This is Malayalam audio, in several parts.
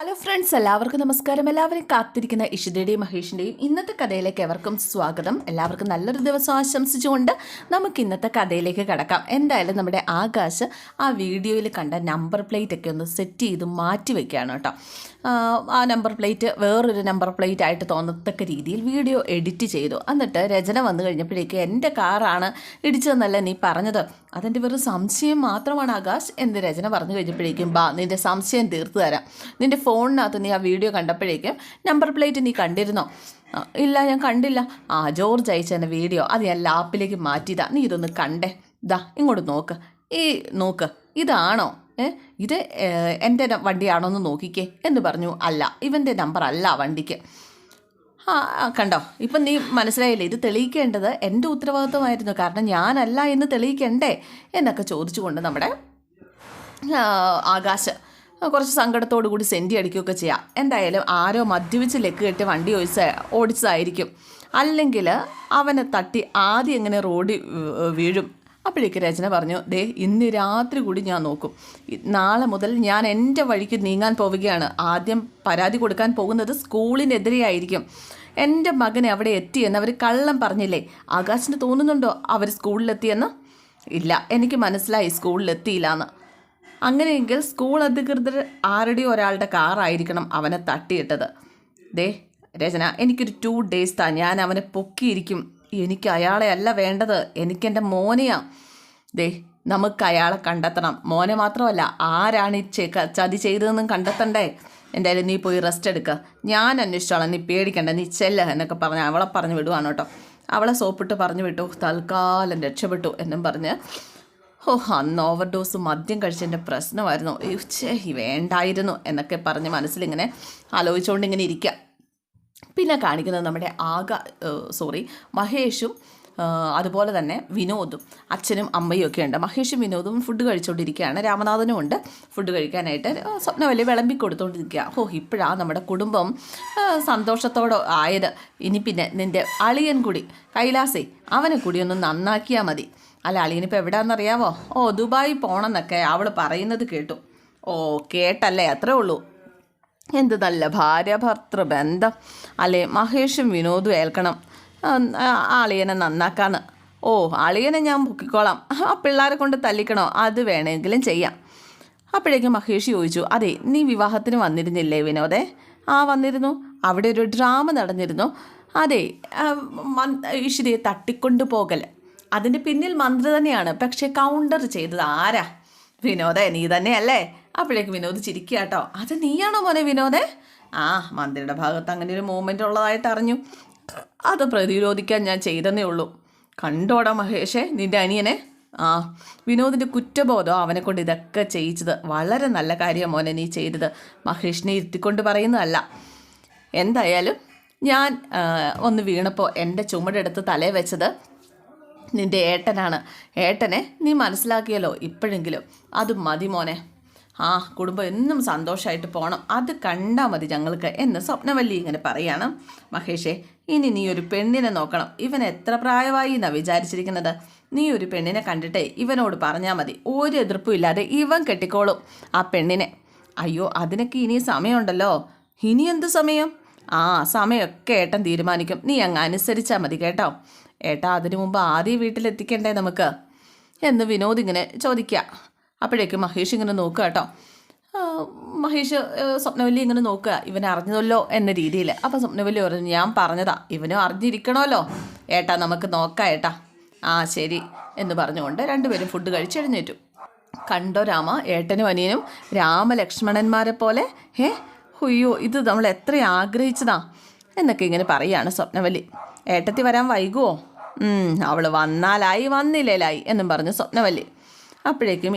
ഹലോ ഫ്രണ്ട്സ് എല്ലാവർക്കും നമസ്കാരം. എല്ലാവരും കാത്തിരിക്കുന്ന ഇഷിതയുടെയും മഹേഷിന്റെയും ഇന്നത്തെ കഥയിലേക്ക് എവർക്കും സ്വാഗതം. എല്ലാവർക്കും നല്ലൊരു ദിവസം ആശംസിച്ചുകൊണ്ട് നമുക്ക് ഇന്നത്തെ കഥയിലേക്ക് കടക്കാം. എന്തായാലും നമ്മുടെ ആകാശ് ആ വീഡിയോയിൽ കണ്ട നമ്പർ പ്ലേറ്റ് ഒക്കെ ഒന്ന് സെറ്റ് ചെയ്ത് മാറ്റി വെക്കുകയാണ് കേട്ടോ. ആ, നമ്പർ പ്ലേറ്റ് വേറൊരു നമ്പർ പ്ലേറ്റ് ആയിട്ട് തോന്നത്തക്ക രീതിയിൽ വീഡിയോ എഡിറ്റ് ചെയ്തു. എന്നിട്ട് രചന വന്നു കഴിഞ്ഞപ്പോഴേക്കും എന്റെ കാറാണ് ഇടിച്ചതെന്നല്ല നീ പറഞ്ഞത്? അതെന്റെ വെറും സംശയം മാത്രമാണ് ആകാശ് എന്ന് രചന പറഞ്ഞു കഴിഞ്ഞപ്പോഴേക്കും ബാ നിന്റെ സംശയം തീർത്തു തരാം. നിന്റെ ഫോണിനകത്ത് നീ ആ വീഡിയോ കണ്ടപ്പോഴേക്കും നമ്പർ പ്ലേറ്റ് നീ കണ്ടിരുന്നോ? ഇല്ല ഞാൻ കണ്ടില്ല. ആ ജോർജ് അയച്ചെന്റെ വീഡിയോ അത് ഞാൻ ലാപ്പിലേക്ക് മാറ്റിയതാ. നീ ഇതൊന്ന് കണ്ടേ. ദാ ഇങ്ങോട്ട് നോക്ക്. ഈ നോക്ക്. ഇതാണോ? ഇത് എന്റെ വണ്ടിയാണോന്ന് നോക്കിക്കേ എന്ന് പറഞ്ഞു. അല്ല ഇവന്റെ നമ്പർ അല്ല വണ്ടിക്ക്. ആ കണ്ടോ? ഇപ്പം നീ മനസ്സിലായില്ലേ? ഇത് തെളിയിക്കേണ്ടത് എന്റെ ഉത്തരവാദിത്വമായിരുന്നു. കാരണം ഞാനല്ല എന്ന് തെളിയിക്കണ്ടേ? എന്നൊക്കെ ചോദിച്ചുകൊണ്ട് നമ്മുടെ ആകാശ് കുറച്ച് സങ്കടത്തോടു കൂടി സെന്റി അടിക്കുകയൊക്കെ ചെയ്യാം. എന്തായാലും ആരോ മദ്യപിച്ച് ലെക്ക് കെട്ടി വണ്ടി ഒഴിച്ച് ഓടിച്ചതായിരിക്കും. അല്ലെങ്കിൽ അവനെ തട്ടി ആദ്യം എങ്ങനെ റോഡിൽ വീഴും? അപ്പോഴേക്ക് രചന പറഞ്ഞു ദേ ഇന്ന് രാത്രി കൂടി ഞാൻ നോക്കും. നാളെ മുതൽ ഞാൻ എന്റെ വഴിക്ക് നീങ്ങാൻ പോവുകയാണ്. ആദ്യം പരാതി കൊടുക്കാൻ പോകുന്നത് സ്കൂളിനെതിരെയായിരിക്കും. എന്റെ മകനെ അവിടെ എത്തിയെന്ന് അവർ കള്ളം പറഞ്ഞില്ലേ? ആകാശിന് തോന്നുന്നുണ്ടോ അവർ സ്കൂളിലെത്തിയെന്ന്? ഇല്ല എനിക്ക് മനസ്സിലായി സ്കൂളിലെത്തിയില്ല എന്ന് അങ്ങനെയെങ്കിൽ സ്കൂൾ അധികൃതർ ആരുടെയോ ഒരാളുടെ കാറായിരിക്കണം അവനെ തട്ടിയിട്ടത്. ദേ രചന എനിക്കൊരു ടു ഡേയ്സ് താ. ഞാൻ അവനെ പൊക്കിയിരിക്കും. എനിക്ക് അയാളെ അല്ല വേണ്ടത്. എനിക്കെന്റെ മോനെയാ. ദേ നമുക്ക് അയാളെ കണ്ടെത്തണം. മോനെ മാത്രമല്ല ആരാണ് ഈ ചതി ചെയ്തതെന്നും കണ്ടെത്തണ്ടേ? എന്തായാലും നീ പോയി റെസ്റ്റ് എടുക്കുക ഞാൻ അന്വേഷിച്ചോളാം. നീ പേടിക്കണ്ട. നീ ചെല്ല എന്നൊക്കെ പറഞ്ഞ് അവളെ പറഞ്ഞു വിടുവാണ് കേട്ടോ. അവളെ സോപ്പിട്ട് പറഞ്ഞു വിട്ടു. തൽക്കാലം രക്ഷപ്പെട്ടു എന്നും പറഞ്ഞ്. ഓ അന്ന് ഓവർ ഡോസ് മദ്യം കഴിച്ചതിന്റെ പ്രശ്നമായിരുന്നു. വേണ്ടായിരുന്നു എന്നൊക്കെ പറഞ്ഞ് മനസ്സിലിങ്ങനെ ആലോചിച്ചുകൊണ്ട് ഇങ്ങനെ ഇരിക്കുക പിന്നെ കാണിക്കുന്നത് നമ്മുടെ ആക സോറി മഹേഷും അതുപോലെ തന്നെ വിനോദും അച്ഛനും അമ്മയും ഒക്കെ ഉണ്ട്. മഹേഷും വിനോദും ഫുഡ് കഴിച്ചുകൊണ്ടിരിക്കുകയാണ് രാമനാഥനും ഉണ്ട് ഫുഡ് കഴിക്കാനായിട്ട്. സ്വപ്ന വലിയ വിളമ്പി കൊടുത്തുകൊണ്ടിരിക്കുക ഓ ഇപ്പോഴാണ് നമ്മുടെ കുടുംബം സന്തോഷത്തോടെ ആയത്. ഇനി പിന്നെ നിന്റെ അളിയൻ കൂടി കൈലാസേ അവനെ കൂടി ഒന്ന് നന്നാക്കിയാൽ മതി. അല്ല അളിയനിപ്പോൾ എവിടെയാണെന്നറിയാവോ ഓ ദുബായി പോകണമെന്നൊക്കെ അവൾ പറയുന്നത് കേട്ടു. ഓ കേട്ടല്ലേ? അത്രേ ഉള്ളൂ. എന്ത് നല്ല ഭാര്യ ഭർത്തൃ ബന്ധം. അല്ലേ? മഹേഷും വിനോദും ഏൽക്കണം. ആളിയനെ നന്നാക്കാന്ന്. ഓ ആളിയനെ ഞാൻ പൊക്കിക്കോളാം. ആ പിള്ളേരെ കൊണ്ട് തല്ലിക്കണോ? അത് വേണമെങ്കിലും ചെയ്യാം. അപ്പോഴേക്കും മഹേഷ് ചോദിച്ചു അതെ നീ വിവാഹത്തിന് വന്നിരുന്നില്ലേ വിനോദേ? ആ വന്നിരുന്നു. അവിടെ ഒരു ഡ്രാമ നടന്നിരുന്നു. അതെ ഈശ്വരിയെ തട്ടിക്കൊണ്ടു പോകൽ. അതിന്റെ പിന്നിൽ മന്ത്രി തന്നെയാണ്. പക്ഷേ കൗണ്ടർ ചെയ്തത് ആരാ? വിനോദേ നീ തന്നെയല്ലേ? അപ്പോഴേക്ക് വിനോദ് ചിരിക്കുക കേട്ടോ. അത് നീയാണോ മോനെ വിനോദേ? ആ മന്ത്രിയുടെ ഭാഗത്ത് അങ്ങനെ ഒരു മൂവ്മെന്റ് ഉള്ളതായിട്ട് അറിഞ്ഞു. അത് പ്രതിരോധിക്കാൻ ഞാൻ ചെയ്തെന്നേ ഉള്ളൂ. കണ്ടോടാ മഹേഷേ നിന്റെ അനിയനെ? ആ വിനോദിന്റെ കുറ്റബോധം അവനെ കൊണ്ട് ഇതൊക്കെ ചെയ്യിച്ചത്. വളരെ നല്ല കാര്യം മോനെ നീ ചെയ്തത്. മഹേഷിനെ ഇരുത്തിക്കൊണ്ട് പറയുന്നതല്ല. എന്തായാലും ഞാൻ ഒന്ന് വീണപ്പോൾ എന്റെ ചുമടെടുത്ത് തലേ വെച്ചത് നിന്റെ ഏട്ടനാണ്. ഏട്ടനെ നീ മനസ്സിലാക്കിയല്ലോ ഇപ്പോഴെങ്കിലും. അത് മതി മോനെ. ആ കുടുംബം എന്നും സന്തോഷമായിട്ട് പോകണം അത് കണ്ടാൽ മതി ഞങ്ങൾക്ക് എന്ന് സ്വപ്നവല്ലി ഇങ്ങനെ പറയാണ്. മഹേഷേ ഇനി നീ ഒരു പെണ്ണിനെ നോക്കണം. ഇവൻ എത്ര പ്രായമായി എന്നാണ് വിചാരിച്ചിരിക്കുന്നത്? നീ ഒരു പെണ്ണിനെ കണ്ടിട്ട് ഇവനോട് പറഞ്ഞാൽ മതി. ഒരു എതിർപ്പും ഇല്ലാതെ ഇവൻ കെട്ടിക്കോളും ആ പെണ്ണിനെ. അയ്യോ അതിനൊക്കെ ഇനി സമയമുണ്ടല്ലോ. ഇനി എന്ത് സമയം? ആ സമയമൊക്കെ ഏട്ടൻ തീരുമാനിക്കും. നീ അങ്ങ് അനുസരിച്ചാൽ മതി കേട്ടോ. ഏട്ടാ അതിനു മുമ്പ് ആദ്യം വീട്ടിലെത്തിക്കണ്ടേ നമുക്ക്? എന്ന് വിനോദ് ഇങ്ങനെ ചോദിക്കുക അപ്പോഴേക്കും മഹേഷ് ഇങ്ങനെ നോക്കുക കേട്ടോ. മഹേഷ് സ്വപ്നവല്ലി ഇങ്ങനെ നോക്കുക. ഇവൻ അറിഞ്ഞതല്ലോ എന്ന രീതിയിൽ. അപ്പം സ്വപ്നവല്ലി പറഞ്ഞു ഞാൻ പറഞ്ഞതാ. ഇവനും അറിഞ്ഞിരിക്കണമല്ലോ. ഏട്ടാ നമുക്ക് നോക്കാം ഏട്ടാ. ആ ശരി എന്ന് പറഞ്ഞുകൊണ്ട് രണ്ടുപേരും ഫുഡ് കഴിച്ച് എഴുന്നേറ്റു. കണ്ടോ രാമ ഏട്ടനും അനിയനും രാമലക്ഷ്മണന്മാരെ പോലെ? ഏ ഹുയ്യോ ഇത് നമ്മൾ എത്ര ആഗ്രഹിച്ചതാ എന്നൊക്കെ ഇങ്ങനെ പറയുകയാണ് സ്വപ്നവല്ലി. ഏട്ടത്തി വരാൻ വൈകുമോ അവൾ വന്നാലായി വന്നില്ലേലായി എന്നും പറഞ്ഞു സ്വപ്നവല്ലി. അപ്പോഴേക്കും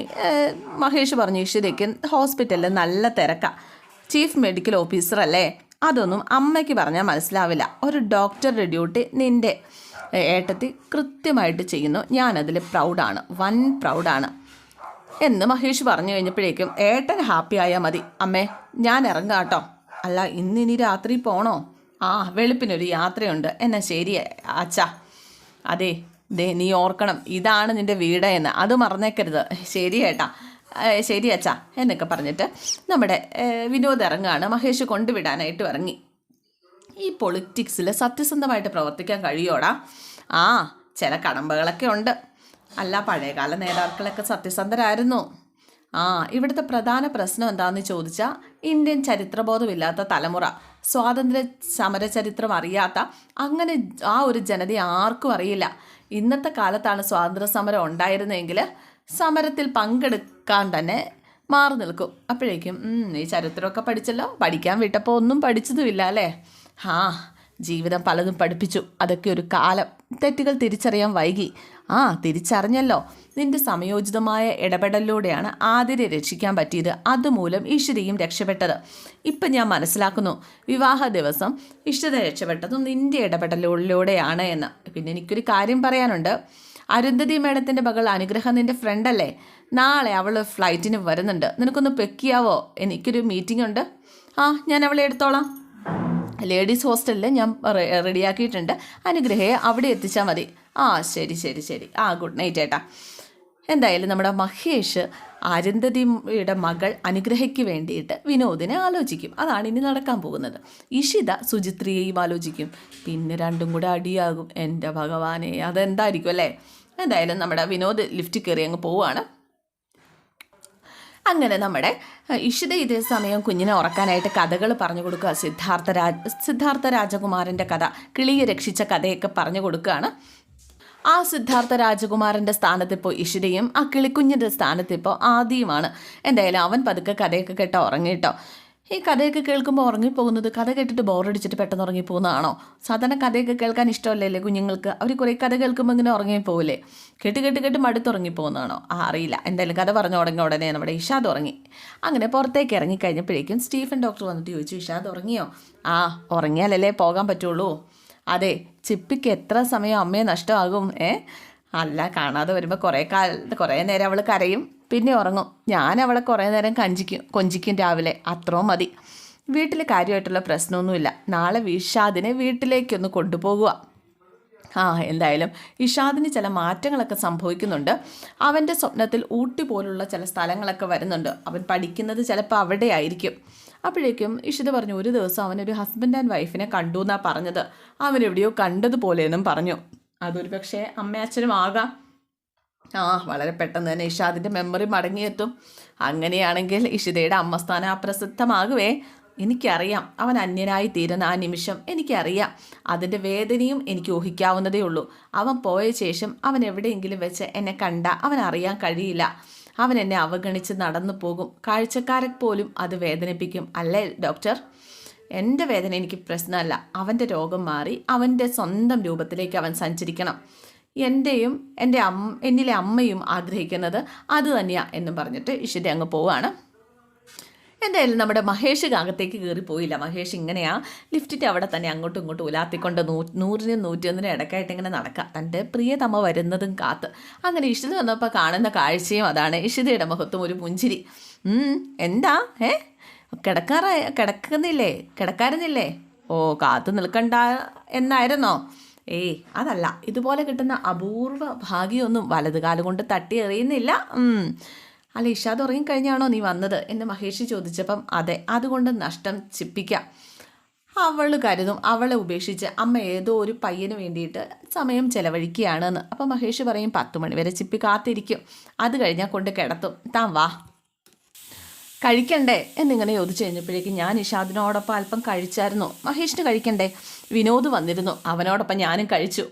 മഹേഷ് പറഞ്ഞു ഇഷിതയ്ക്ക് ഹോസ്പിറ്റലിൽ നല്ല തിരക്കാണ് ചീഫ് മെഡിക്കൽ ഓഫീസർ അല്ലേ? അതൊന്നും അമ്മയ്ക്ക് പറഞ്ഞാൽ മനസ്സിലാവില്ല. ഒരു ഡോക്ടറുടെ ഡ്യൂട്ടി നിന്റെ ഏട്ടത്തി കൃത്യമായിട്ട് ചെയ്യുന്നു. ഞാനതിൽ പ്രൗഡാണ്. വൻ പ്രൗഡാണ്. എന്ന് മഹേഷ് പറഞ്ഞു കഴിഞ്ഞപ്പോഴേക്കും ഏട്ടൻ ഹാപ്പി ആയാൽ മതി. അമ്മേ ഞാൻ ഇറങ്ങാം കേട്ടോ. അല്ല ഇന്ന് ഇനി രാത്രി പോണോ? ആ വെളുപ്പിനൊരു യാത്രയുണ്ട്. എന്നാ ശരി അച്ഛാ. അതെ ദേ നീ ഓർക്കണം ഇതാണ് നിന്റെ വീട് എന്ന്. അത് മറന്നേക്കരുത്. ശരി ഏട്ടാ. ശരി അച്ഛാ എന്നൊക്കെ പറഞ്ഞിട്ട് നമ്മുടെ വിനോദ് ഇറങ്ങുകയാണ് മഹേഷ് കൊണ്ടുവിടാനായിട്ട് ഇറങ്ങി. ഈ പൊളിറ്റിക്സിൽ സത്യസന്ധമായിട്ട് പ്രവർത്തിക്കാൻ കഴിയോടാ? ആ ചില കടമ്പകളൊക്കെ ഉണ്ട്. അല്ല പഴയകാല നേതാക്കളൊക്കെ സത്യസന്ധരായിരുന്നു. ആ ഇവിടുത്തെ പ്രധാന പ്രശ്നം എന്താണെന്ന് ചോദിച്ചാൽ ഇന്ത്യൻ ചരിത്രബോധമില്ലാത്ത തലമുറ സ്വാതന്ത്ര്യ സമര ചരിത്രം അറിയാത്ത അങ്ങനെ ആ ഒരു ജനതയെ ആർക്കും അറിയില്ല. ഇന്നത്തെ കാലത്താണ് സ്വാതന്ത്ര്യ സമരം ഉണ്ടായിരുന്നെങ്കിൽ സമരത്തിൽ പങ്കെടുക്കാൻ തന്നെ മാറി നിൽക്കും. അപ്പോഴേക്കും ഈ ചരിത്രമൊക്കെ പഠിച്ചല്ലോ. പഠിക്കാൻ വിട്ടപ്പോൾ ഒന്നും പഠിച്ചതുമില്ല അല്ലേ? ആ ജീവിതം പലതും പഠിപ്പിച്ചു. അതൊക്കെ ഒരു കാലം. തെറ്റുകൾ തിരിച്ചറിയാൻ വൈകി. ആ തിരിച്ചറിഞ്ഞല്ലോ. നിന്റെ സമയോചിതമായ ഇടപെടലിലൂടെയാണ് ആതിരെ രക്ഷിക്കാൻ പറ്റിയത്. അതുമൂലം ഈശ്വരിയും രക്ഷപ്പെട്ടത്. ഇപ്പം ഞാൻ മനസ്സിലാക്കുന്നു. വിവാഹ ദിവസം ഇഷ്ടത രക്ഷപ്പെട്ടതും നിന്റെ ഇടപെടലിലൂടെയാണ് എന്ന്. പിന്നെ എനിക്കൊരു കാര്യം പറയാനുണ്ട്. അരുന്ധതി മേഡത്തിന്റെ മകൾ അനുഗ്രഹം നിന്റെ ഫ്രണ്ടല്ലേ നാളെ അവൾ ഫ്ലൈറ്റിന് വരുന്നുണ്ട്. നിനക്കൊന്ന് പെക്കിയാവോ എനിക്കൊരു മീറ്റിംഗ് ഉണ്ട്. ആ ഞാൻ അവളെ എടുത്തോളാം. ലേഡീസ് ഹോസ്റ്റലിൽ ഞാൻ റെഡിയാക്കിയിട്ടുണ്ട്. അനുഗ്രഹയെ അവിടെ എത്തിച്ചാൽ മതി. ആ ശരി ശരി ശരി. ആ ഗുഡ് നൈറ്റ് ഏട്ടാ. എന്തായാലും നമ്മുടെ മഹേഷ് അരുന്ധതിയുടെ മകൾ അനുഗ്രഹയ്ക്ക് വേണ്ടിയിട്ട് വിനോദിനെ ആലോചിക്കും. അതാണ് ഇനി നടക്കാൻ പോകുന്നത്. ഇഷിത സുചിത്രിയെയും ആലോചിക്കും. പിന്നെ രണ്ടും കൂടെ അടിയാകും. എന്റെ ഭഗവാനെ അതെന്തായിരിക്കും അല്ലേ? എന്തായാലും നമ്മുടെ വിനോദ് ലിഫ്റ്റ് കയറി അങ്ങ് പോവുകയാണ് അങ്ങനെ നമ്മുടെ ഇഷിത ഇതേ സമയം കുഞ്ഞിനെ ഉറക്കാനായിട്ട് കഥകൾ പറഞ്ഞു കൊടുക്കുക. സിദ്ധാർത്ഥ രാജ സിദ്ധാർത്ഥ രാജകുമാരന്റെ കഥ കിളിയെ രക്ഷിച്ച കഥയൊക്കെ പറഞ്ഞു കൊടുക്കുകയാണ്. ആ സിദ്ധാർത്ഥ രാജകുമാരന്റെ സ്ഥാനത്തിപ്പോൾ ഇഷിതയും ആ കിളിക്കുഞ്ഞിന്റെ സ്ഥാനത്തിപ്പോൾ ആദിയുമാണ്. എന്തായാലും അവൻ പതുക്കെ കഥയൊക്കെ കേട്ടോ ഉറങ്ങിട്ടോ ഈ കഥയൊക്കെ കേൾക്കുമ്പോൾ ഉറങ്ങിപ്പോകുന്നത് കഥ കേട്ടിട്ട് ബോറടിച്ചിട്ട് പെട്ടെന്ന് ഉറങ്ങിപ്പോകുന്നതാണോ? സാധാരണ കഥയൊക്കെ കേൾക്കാൻ ഇഷ്ടമല്ലേ കുഞ്ഞുങ്ങൾക്ക്? അവർ കുറേ കഥ കേൾക്കുമ്പോൾ ഇങ്ങനെ ഉറങ്ങിപ്പോവില്ലേ കേട്ട് കേട്ട് കേട്ട് മടുത്തുറങ്ങിപ്പോകുന്നതാണോ ആ അറിയില്ല. എന്തായാലും കഥ പറഞ്ഞു ഉടനെ ഉടനെ നമ്മുടെ ഇഷാദ് ഉറങ്ങി. അങ്ങനെ പുറത്തേക്ക് ഇറങ്ങിക്കഴിഞ്ഞപ്പോഴേക്കും സ്റ്റീഫൻ ഡോക്ടർ വന്നിട്ട് ചോദിച്ചു ഇഷാദ് ഉറങ്ങിയോ? ആ ഉറങ്ങിയാലല്ലേ പോകാൻ പറ്റുള്ളൂ. അതെ ചിപ്പിക്ക് എത്ര സമയം അമ്മയെ നഷ്ടമാകും ഏ? അല്ല കാണാതെ വരുമ്പോൾ കുറേ കാല കുറേ നേരം അവൾ കരയും. പിന്നെ ഉറങ്ങും. ഞാൻ അവളെ കുറേ നേരം കഞ്ചിക്കും കൊഞ്ചിക്കും രാവിലെ. അത്രയും മതി. വീട്ടിൽ കാര്യമായിട്ടുള്ള പ്രശ്നമൊന്നുമില്ല. നാളെ വിഷാദിനെ വീട്ടിലേക്കൊന്ന് കൊണ്ടുപോകുക ആ എന്തായാലും ഇഷാദിന് ചില മാറ്റങ്ങളൊക്കെ സംഭവിക്കുന്നുണ്ട്. അവന്റെ സ്വപ്നത്തിൽ ഊട്ടി പോലുള്ള ചില സ്ഥലങ്ങളൊക്കെ വരുന്നുണ്ട്. അവൻ പഠിക്കുന്നത് ചിലപ്പോൾ അവിടെ ആയിരിക്കും അപ്പോഴേക്കും ഇഷിത് പറഞ്ഞു ഒരു ദിവസം അവനൊരു ഹസ്ബൻഡ് ആൻഡ് വൈഫിനെ കണ്ടു എന്നാണ് പറഞ്ഞത്. അവനെവിടെയോ കണ്ടതുപോലെയെന്നും പറഞ്ഞു. അതൊരു പക്ഷേ അമ്മയച്ഛനും ആകാം ആ വളരെ പെട്ടെന്ന് തന്നെ ഇഷാദിന്റെ മെമ്മറി മടങ്ങിയെത്തും. അങ്ങനെയാണെങ്കിൽ ഇഷിതയുടെ അമ്മസ്ഥാനം അപ്രസിദ്ധമാകുവേ. എനിക്കറിയാം അവൻ അന്യനായി തീരുന്ന ആ നിമിഷം എനിക്കറിയാം. അതിന്റെ വേദനയും എനിക്ക് ഊഹിക്കാവുന്നതേ ഉള്ളൂ. അവൻ പോയ ശേഷം അവൻ എവിടെയെങ്കിലും വെച്ച് എന്നെ കണ്ട അവൻ അറിയാൻ കഴിയില്ല. അവൻ എന്നെ അവഗണിച്ച് നടന്നു പോകും. കാഴ്ചക്കാരെ പോലും അത് വേദനിപ്പിക്കും അല്ലേ ഡോക്ടർ? എന്റെ വേദന എനിക്ക് പ്രശ്നമല്ല. അവന്റെ രോഗം മാറി അവന്റെ സ്വന്തം രൂപത്തിലേക്ക് അവൻ സഞ്ചരിക്കണം. എന്റെയും എന്റെ അമ്മ എന്നിലെ അമ്മയും ആഗ്രഹിക്കുന്നത് അത് തന്നെയാണ് എന്നും പറഞ്ഞിട്ട് ഇഷിത അങ്ങ് പോവാണ്. എന്തായാലും നമ്മുടെ മഹേഷ് അകത്തേക്ക് കയറി പോയില്ല. മഹേഷ് ഇങ്ങനെയാ ലിഫ്റ്റിന്റെ അവിടെ തന്നെ അങ്ങോട്ടും ഇങ്ങോട്ടും ഉലാത്തിക്കൊണ്ട് നൂ നൂറിനും നൂറ്റിയൊന്നിനും ഇടയ്ക്കായിട്ട് ഇങ്ങനെ നടക്കുക തന്റെ പ്രിയതമ വരുന്നതും കാത്ത്. അങ്ങനെ ഇഷിത വന്നപ്പോൾ കാണുന്ന കാഴ്ചയും അതാണ്. ഇഷിതയുടെ മുഖത്തും ഒരു പുഞ്ചിരി. എന്താ? ഏ? കിടക്കാറായ കിടക്കുന്നില്ലേ? കിടക്കാരുന്നില്ലേ? ഓ കാത്തു നിൽക്കണ്ട എന്നായിരുന്നോ? ഏയ് അതല്ല. ഇതുപോലെ കിട്ടുന്ന അപൂർവ ഭാഗ്യമൊന്നും വലത് കാൽ കൊണ്ട് തട്ടി എറിയുന്നില്ല. അല്ല ഇഷാദ് ഉറങ്ങിക്കഴിഞ്ഞാണോ നീ വന്നത്? എന്ന് മഹേഷ് ചോദിച്ചപ്പം അതെ അതുകൊണ്ട് നഷ്ടം ചിപ്പിക്കാം. അവൾ കരുതും. അവളെ ഉപേക്ഷിച്ച് അമ്മ ഏതോ ഒരു പയ്യന് വേണ്ടിയിട്ട് സമയം ചെലവഴിക്കുകയാണെന്ന്. അപ്പം മഹേഷ് പറയും പത്ത് മണിവരെ ചിപ്പി കാത്തിരിക്കും. അത് കഴിഞ്ഞാൽ കൊണ്ട് കിടത്തും. താൻ വാ. കഴിക്കണ്ടേ എന്നിങ്ങനെ ചോദിച്ചു കഴിഞ്ഞപ്പോഴേക്കും ഞാൻ ഇഷാദിനോടൊപ്പം അല്പം കഴിച്ചായിരുന്നു. മഹേഷിന് കഴിക്കണ്ടേ? വിനോദ് വന്നിരുന്നു. അവനോടൊപ്പം ഞാനും കഴിച്ചു.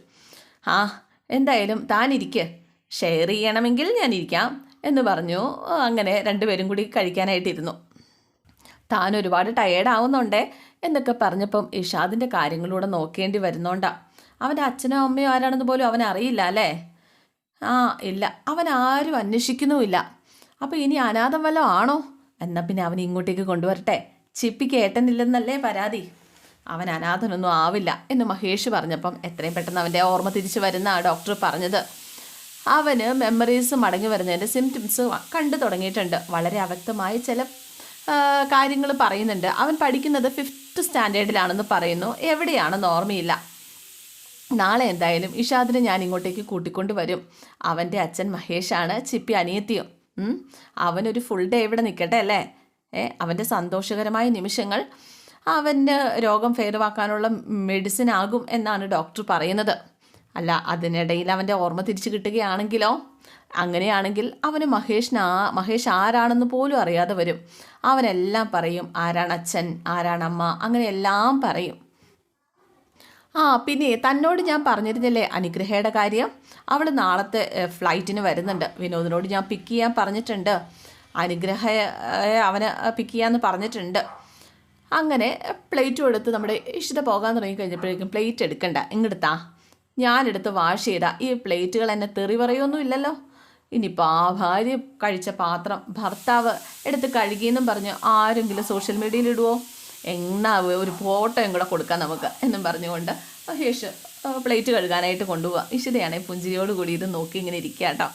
ആ എന്തായാലും താൻ ഇരിക്ക്. ഷെയർ ചെയ്യണമെങ്കിൽ ഞാൻ ഇരിക്കാം എന്ന് പറഞ്ഞു. അങ്ങനെ രണ്ടുപേരും കൂടി കഴിക്കാനായിട്ടിരുന്നു. താൻ ഒരുപാട് ടയേർഡ് ആവുന്നുണ്ടേ എന്നൊക്കെ പറഞ്ഞപ്പം ഇഷാദിന്റെ കാര്യങ്ങളിലൂടെ നോക്കേണ്ടി വരുന്നോണ്ടാ. അവന്റെ അച്ഛനോ അമ്മയോ ആരാണെന്ന് പോലും അവൻ അറിയില്ല അല്ലേ? ആ ഇല്ല. അവൻ ആരും അന്വേഷിക്കുന്നുമില്ല. അപ്പോൾ ഇനി അനാഥം വല്ലതും ആണോ? എന്നാൽ പിന്നെ അവൻ ഇങ്ങോട്ടേക്ക് കൊണ്ടുവരട്ടെ? ചിപ്പിക്ക് ഏട്ടനില്ലെന്നല്ലേ പരാതി? അവൻ അനാഥനൊന്നും ആവില്ല എന്ന് മഹേഷ് പറഞ്ഞപ്പം എത്രയും പെട്ടെന്ന് അവന്റെ ഓർമ്മ തിരിച്ചു വരുന്ന ആ ഡോക്ടർ പറഞ്ഞത്. അവന് മെമ്മറീസ് മടങ്ങി വരുന്നതിന്റെ സിംറ്റംസ് കണ്ടു തുടങ്ങിയിട്ടുണ്ട്. വളരെ അവ്യക്തമായ ചില കാര്യങ്ങൾ പറയുന്നുണ്ട്. അവൻ പഠിക്കുന്നത് ഫിഫ്ത്ത് സ്റ്റാൻഡേർഡിലാണെന്ന് പറയുന്നു. എവിടെയാണെന്ന് ഓർമ്മയില്ല. നാളെ എന്തായാലും ഇഷാദിനെ ഞാൻ ഇങ്ങോട്ടേക്ക് കൂട്ടിക്കൊണ്ട് വരും അവന്റെ അച്ഛൻ മഹേഷാണ് ചിപ്പി അനിയത്തിയും. അവനൊരു ഫുൾ ഡേ ഇവിടെ നിൽക്കട്ടെ അല്ലേ? ഏ അവന്റെ സന്തോഷകരമായ നിമിഷങ്ങൾ അവന് രോഗം ഭേദമാക്കാനുള്ള മെഡിസിൻ ആകും എന്നാണ് ഡോക്ടർ പറയുന്നത്. അല്ല അതിനിടയിൽ അവന്റെ ഓർമ്മ തിരിച്ചു കിട്ടുകയാണെങ്കിലോ? അങ്ങനെയാണെങ്കിൽ അവന് മഹേഷിന് മഹേഷ് ആരാണെന്ന് പോലും അറിയാതെ വരും. അവനെല്ലാം പറയും ആരാണ് അച്ഛൻ? ആരാണ് അമ്മ? അങ്ങനെ എല്ലാം പറയും. ആ പിന്നെ തന്നോട് ഞാൻ പറഞ്ഞിരുന്നില്ലേ അനുഗ്രഹയുടെ കാര്യം? അവൾ നാളത്തെ ഫ്ലൈറ്റിന് വരുന്നുണ്ട്. വിനോദിനോട് ഞാൻ പിക്ക് ചെയ്യാൻ പറഞ്ഞിട്ടുണ്ട്. അനുഗ്രഹ അവന് അവനെ പിക്ക് ചെയ്യാമെന്ന് പറഞ്ഞിട്ടുണ്ട്. അങ്ങനെ പ്ലേറ്റ് എടുത്ത് നമ്മുടെ ഇഷ്ടം പോകാൻ തുടങ്ങി കഴിഞ്ഞപ്പോഴേക്കും പ്ലേറ്റ് എടുക്കണ്ട. ഇങ്ങെടുത്താ. ഞാനെടുത്ത് വാഷ് ചെയ്താൽ ഈ പ്ലേറ്റുകൾ എന്നെ തെറി പറയൊന്നും ഇല്ലല്ലോ. ഇനിയിപ്പോൾ ആ ഭാര്യ കഴിച്ച പാത്രം ഭർത്താവ് എടുത്ത് കഴുകിയെന്നും പറഞ്ഞ് ആരെങ്കിലും സോഷ്യൽ മീഡിയയിൽ ഇടുവോ? എന്നാ ഒരു ഫോട്ടോയും കൂടെ കൊടുക്കാം നമുക്ക് എന്നും പറഞ്ഞുകൊണ്ട്. ആ, പ്ലേറ്റ് കഴുകാനായിട്ട് കൊണ്ടുപോവാം. ഇഷിതയാണെങ്കിൽ പുഞ്ചിരിയോട് കൂടി ഇത് നോക്കി ഇങ്ങനെ ഇരിക്കുക കേട്ടോ